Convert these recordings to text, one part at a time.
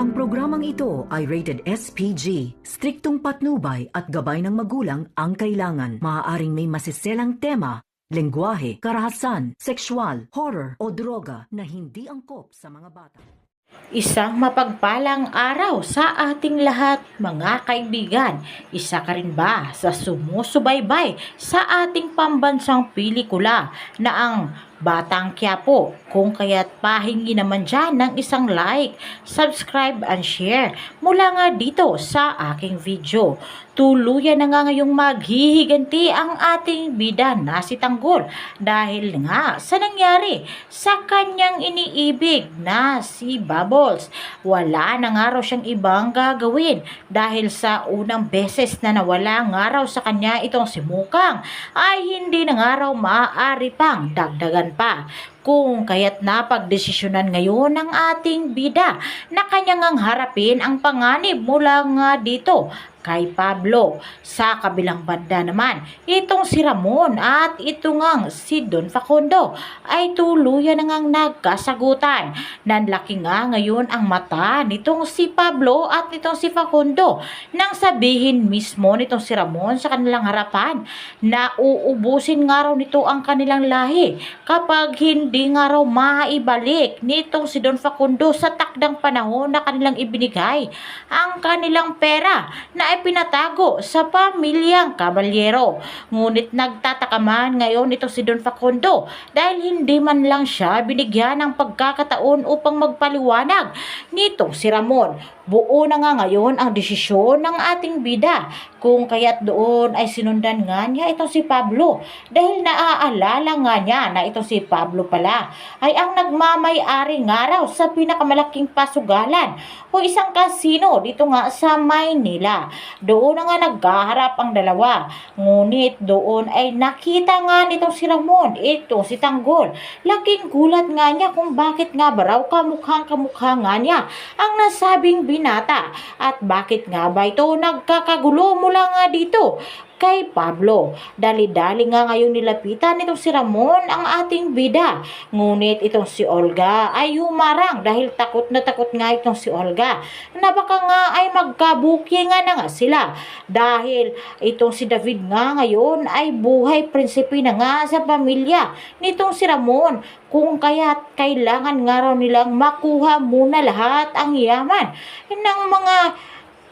Ang programang ito ay rated SPG. Striktong patnubay at gabay ng magulang ang kailangan. Maaaring may masiselang tema, lengguwahe, karahasan, sexual, horror o droga na hindi angkop sa mga bata. Isang mapagpalang araw sa ating lahat, mga kaibigan. Isa ka rin ba sa sumusubaybay sa ating pambansang pelikula na ang Batang Quiapo? Kung kaya't pahingi naman dyan ng isang like, subscribe and share mula nga dito sa aking video. Tuluyan na nga ngayong maghihiganti ang ating bida na si Tanggol dahil nga sa nangyari sa kanyang iniibig na si Bubbles. Wala na nga raw siyang ibang gagawin dahil sa unang beses na nawala nga raw sa kanya itong si Mukang ay hindi na nga raw maaari pang dagdagan pa. Kung kaya't napagdesisyonan ngayon ng ating bida na kanyang ang harapin ang panganib mula nga dito kay Pablo. Sa kabilang banda naman, itong si Ramon at ito ngang si Don Facundo ay tuluyan na ngang nagkasagutan. Nanlaki nga ngayon ang mata nitong si Pablo at nitong si Facundo nang sabihin mismo nitong si Ramon sa kanilang harapan na uubusin nga raw nito ang kanilang lahi kapag hindi nga raw maibalik nitong si Don Facundo sa takdang panahon na kanilang ibinigay ang kanilang pera na ay pinatago sa pamilyang kabalyero. Ngunit nagtataka man ngayon ito si Don Facundo dahil hindi man lang siya binigyan ng pagkakataon upang magpaliwanag nitong si Ramon. Buo na nga ngayon ang desisyon ng ating bida kung kaya't doon ay sinundan nga niya itong si Pablo dahil naaalala nga niya na itong si Pablo pala ay ang nagmamay-ari nga raw sa pinakamalaking pasugalan o isang kasino dito nga sa Maynila. Doon na nga nagkaharap ang dalawa. Ngunit doon ay nakita nga nitong si Ramon, ito si Tanggol. Laking gulat nga niya kung bakit nga ba raw kamukhang kamukha nga niya ang nasabing binata. At bakit nga ba ito nagkakagulo mula nga dito? kay Pablo. Dali-dali nga ngayon nilapitan nitong si Ramon ang ating bida. Ngunit itong si Olga ay humarang dahil takot na takot nga itong si Olga. Na baka nga ay magkabuki nga na nga sila. Dahil itong si David nga ngayon ay buhay prinsipe na nga sa pamilya nitong si Ramon. Kung kaya't kailangan nga raw nilang makuha muna lahat ang yaman ng mga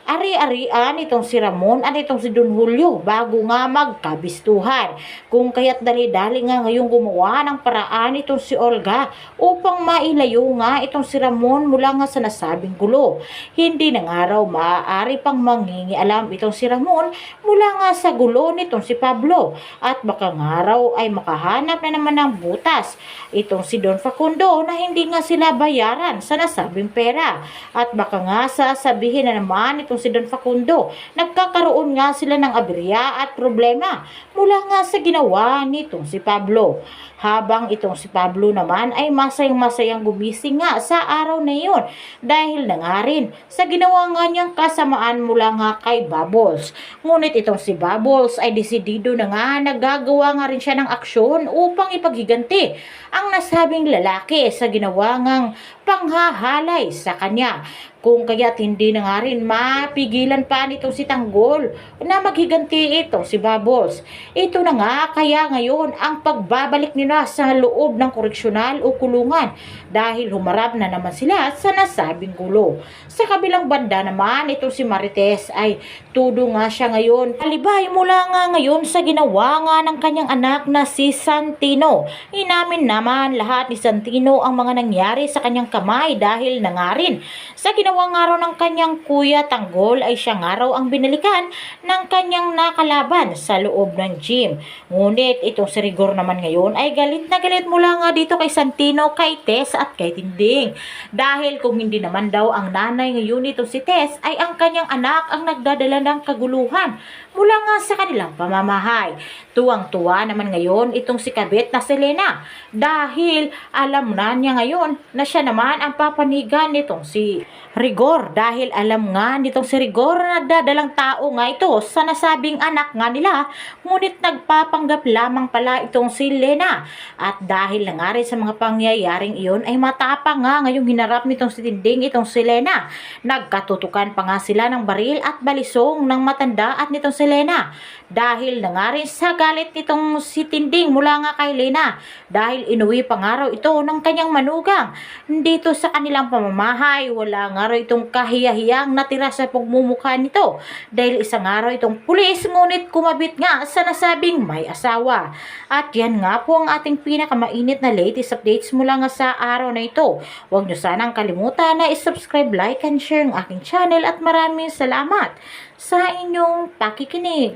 ari-arian itong si Ramon at itong si Don Julio bago nga magkabistuhan. Kung kaya't dali-dali nga ngayong gumawa ng paraan itong si Olga upang mailayo nga itong si Ramon mula nga sa nasabing gulo. Hindi na nga raw maaari pang mangingialam itong si Ramon mula nga sa gulo nitong si Pablo at baka nga raw ay makahanap na naman ng butas itong si Don Facundo na hindi nga sila bayaran sa nasabing pera at baka nga sasabihin na naman itong si Don Facundo. Nagkakaroon nga sila ng aberya at problema mula nga sa ginawa nitong si Pablo. Habang itong si Pablo naman ay masayang-masayang gumising nga sa araw na iyon dahil na nga rin sa ginawa nga niyang kasamaan mula nga kay Bubbles. Ngunit itong si Bubbles ay desidido na nga nagagawa nga rin siya ng aksyon upang ipaghiganti ang nasabing lalaki sa ginawa ngang panghahalay sa kanya. Kung kaya't hindi na nga rin mapigilan pa nito si Tanggol na maghiganti ito si Bubbles. Ito na nga kaya ngayon ang pagbabalik nila sa loob ng koreksyonal o kulungan dahil humarap na naman sila sa nasabing gulo. Sa kabilang banda naman ito si Marites ay tudo nga siya ngayon. Alibay mula nga ngayon sa ginawa nga ng kanyang anak na si Santino. Inamin naman lahat ni Santino ang mga nangyari sa kanyang kamay dahil na nga rin sa ginawa nga ng kanyang kuya Tanggol ay siya nga raw ang binalikan ng kanyang nakalaban sa loob ng gym. Ngunit itong si Rigor naman ngayon ay galit na galit mula nga dito kay Santino, kay Tess at kay Tinding. Dahil kung hindi naman daw ang nanay ngayon nito si Tess ay ang kanyang anak ang nagdadala ng kaguluhan mula nga sa kanilang pamamahay. Tuwang-tuwa naman ngayon itong si Kabit na Selena dahil alam na niya ngayon na siya naman ang papanigan nitong si Rigor dahil alam nga nitong si Rigor na nagdadalang tao nga ito sa nasabing anak nga nila ngunit nagpapanggap lamang pala itong si Lena. At dahil na nga rin sa mga pangyayaring iyon ay matapang nga ngayong hinarap nitong si Tinding itong si Lena. Nagkatutukan pa nga sila ng baril at balisong ng matanda at nitong si Lena. Dahil na nga rin sa galit nitong si Tinding mula nga kay Lena. Dahil inuwi pa nga raw ito ng kanyang manugang. Dito sa kanilang pamamahay wala nga raw itong kahiyahiyang natira sa pagmumukha nito. Dahil isang araw itong pulis ngunit kumabit nga sa nasabing may asawa. At yan nga po ang ating pinakamainit na latest updates mula nga sa araw na ito. Huwag nyo sanang kalimutan na isubscribe, like and share ang aking channel at maraming salamat sa inyong pakikinig